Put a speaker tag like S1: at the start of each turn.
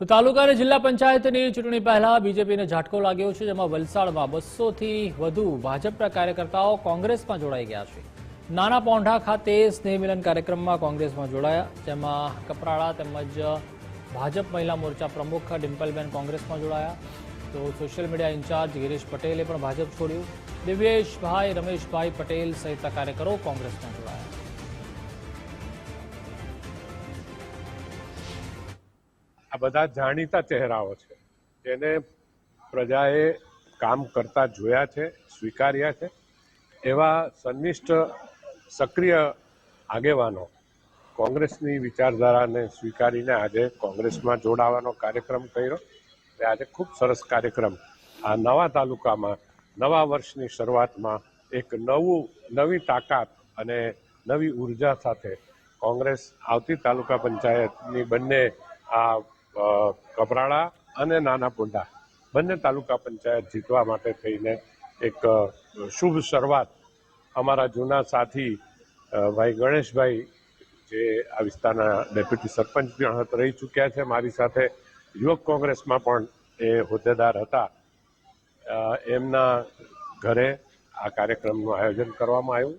S1: તો તાલુકા અને જિલ્લા પંચાયતની ચૂંટણી પહેલા બીજેપીને ઝાટકો લાગ્યો છે, જેમાં વલસાડમાં બસોથી વધુ ભાજપના કાર્યકર્તાઓ કોંગ્રેસમાં જોડાઈ ગયા છે. નાના પોંઢા ખાતે સ્નેહ મિલન કાર્યક્રમમાં કોંગ્રેસમાં જોડાયા, જેમાં કપરાળા તેમજ ભાજપ મહિલા મોરચા પ્રમુખ ડિમ્પલબેન કોંગ્રેસમાં જોડાયા. તો સોશિયલ મીડિયા ઇન્ચાર્જ ગિરીશ પટેલે પણ ભાજપ છોડ્યું. દિવ્યેશભાઈ, રમેશભાઈ પટેલ સહિતના કાર્યકરો કોંગ્રેસમાં જોડાયા.
S2: આ બધા જાણીતા ચહેરાઓ છે. જેને પ્રજાએ કામ કરતા જોયા છે, સ્વીકાર્યા છે. એવા સંનિષ્ઠ, સક્રિય આગેવાનો કોંગ્રેસની વિચારધારાને સ્વીકારીને આજે કોંગ્રેસમાં જોડાવાનો કાર્યક્રમ કર્યો. એ આજે ખૂબ સરસ કાર્યક્રમ આ નવા તાલુકામાં, નવા વર્ષની શરૂઆતમાં એક નવું, નવી તાકાત અને નવી ઊર્જા સાથે કોંગ્રેસ આવતી તાલુકા પંચાયતની બંને આ કપરાળા અને નાના પુંડા. બંને તાલુકા પંચાયત જીતવા માટે થઈને એક શુભ શરૂઆત અમારા જૂના સાથી ભાઈ ગણેશભાઈ જે આ વિસ્તારના ડેપ્યુટી સરપંચ પણ રહી ચૂક્યા છે. મારી સાથે યુવક કોંગ્રેસમાં પણ એ હોદ્દેદાર હતા. એમના ઘરે આ કાર્યક્રમનું આયોજન કરવામાં આવ્યું.